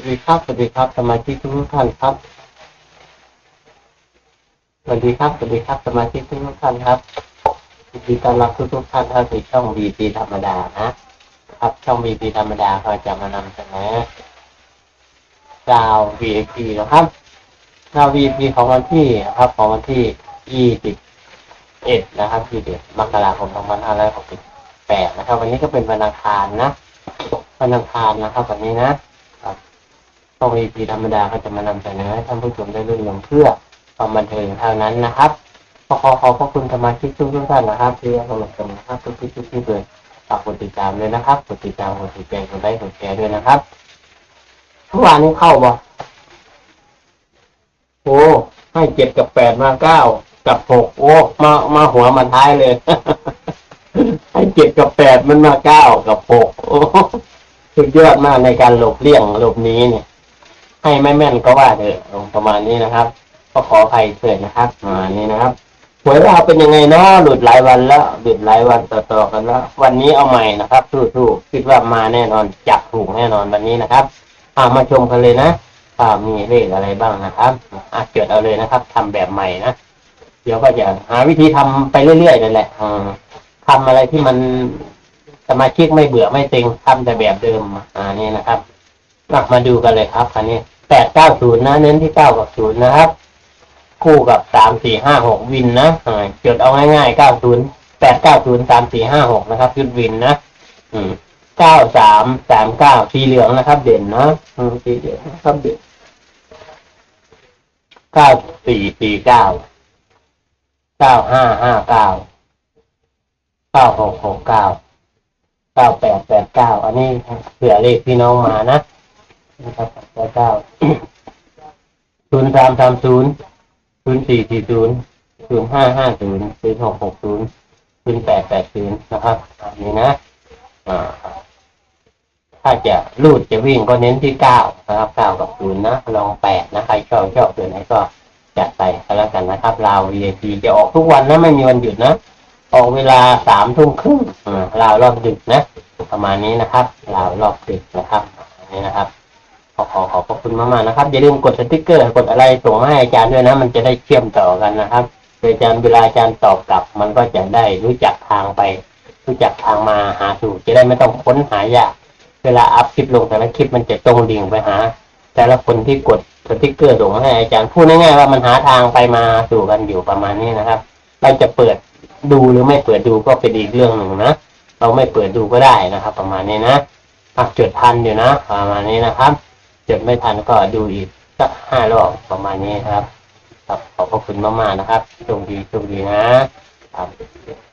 วัสดีครับ สวัสดีครับ สมาชิกทุกท่านครับ สวัสดีครับ สวัสดีครับ สมาชิกทุกท่านครับยินดีต้อนรับทุกทุกท่านเข้าสู่ช่อง VP ธรรมดานะ ครับช่อง VP ธรรมดาก็จะมานำเสนอดาว VIP นะครับดาว VIP ของวันที่นะครับ ของวันที่ 21 นะครับที่เดือนมกราคม2568นะครับ วันนี้ก็เป็นวันอังคารนะวันอังคารนะครับวันนี้นะ ช่อง VP ธรรมดาก็จะมานำเสนอให้ท่านผู้ชมได้รุ่นลงเพื่อความบันเทิงเท่านั้นนะครับขอขอขอบพระคุณสมาชิกทุกท่านนะครับ ที่ให้กำลังใจนะครับทุกที่ทุกที่เลยฝากกดติดตามเลยนะครับกดติดตามกดติดแจ้งกดไลค์กดแชร์ด้วยนะครับเมื่อวานนี้เข้าบ่โอ้ให้เจ็ดกับแปดมาเก้ากับหกโอ้มามาหัวมาท้ายเลยให้เจ็ดกับแปดมันมาเก้ากับหกโอ้สุดยอดมากในการหลบเลี่ยงหลบหนี้เนี่ย ให้ไม่แม่นก็ว่าเถอะประมาณนี้นะครับ ก็ขออภัยเถิดนะครับประมาณนี้นะครับหวยเราเป็นยังไงเนาะหลุดหลายวันแล้วหลุดหลายวันต่อๆกันแล้ววันนี้เอาใหม่นะครับสู้ๆคิดว่ามาแน่นอนจับถูกแน่นอนวันนี้นะครับอามาชมกันเลยนะอ่ามีเลขอะไรบ้างนะครับอะจดเอาเลยนะครับทำแบบใหม่นะเดี๋ยวก็จะหาวิธีทำไปเรื่อยๆนั่นแหละอืมทำอะไรที่มันสมาชิกไม่เบื่อไม่เต็งทำแต่แบบเดิมอ่านี่นะครับ อะมาดูกันเลยครับคันนี้แปดเก้าศูนย์นะ เน้นที่เก้ากับศูนย์นะครับ คู่กับสามสี่ห้าหกวินนะจดเอาง่ายๆเก้าศูนย์แปดเก้าศูนย์สามสี่ห้าหกนะครับยุดวินนะอืมเก้าสามสามเก้าสีเหลืองนะครับ เด่นนะอืมสีเหลืองนะครับเด่นเก้าสี่สี่เก้าเก้าห้าห้าเก้าเก้าหกหกเก้าเก้าแปดแปดเก้าอันนี้เผื่อเลขพี่น้องมานะ นะครับแปดเก้าศูนย์สามสามศูนย์ศูนย์สี่สี่ศูนย์ศูนย์ห้าห้าศูนย์ศูนย์หกหกศูนย์ศูนย์แปดแปดศูนย์นะครับอันนี้นะอ่าถ้าจะรูดจะวิ่งก็เน้นที่เก้านะครับเก้ากับศูนย์นะลองแปดนะใครชอบชอบตัวไหนก็จัดไปก็แล้วกันนะครับลาว VIP จะออกทุกวันนะไม่มีวันหยุดนะออกเวลาสามทุ่มครึ่งอ่าลาวรอบดึกนะ ประมาณนี้นะครับลาวรอบดึกนะครับนนี้นะครับ อขอขอบพระคุณมากๆนะครับ อย่าลืมกดสติ๊กเกอร์กดอะไรส่งมาให้อาจารย์ด้วยนะ มันจะได้เชื่อมต่อกันนะครับโดยอาจารย์เวลาอาจารย์ตอบกลับ มันก็จะได้รู้จักทางไป รู้จักทางมาหาถูกจะได้ไม่ต้องค้นหายากเวลาอัพคลิปลงแต่ละคลิปมันจะตรงดิ่งไปหา แต่ละคนที่กดสติ๊กเกอร์ส่งมาให้อาจารย์พูดง่ายๆว่ามันหาทางไปมาสู่กันอยู่ประมาณนี้นะครับ เราจะเปิดดูหรือไม่เปิดดูก็เป็นอีกเรื่องหนึ่งนะเราไม่เปิดดูก็ได้นะครับ ประมาณนี้นะอะจดทันอยู่นะ ประมาณนี้นะครับ จดไม่ทันก็ดูอีกสักห้ารอบประมาณนี้ครับ ครับขอบพระคุณมากๆนะครับโชคดีโชคดีนะครับ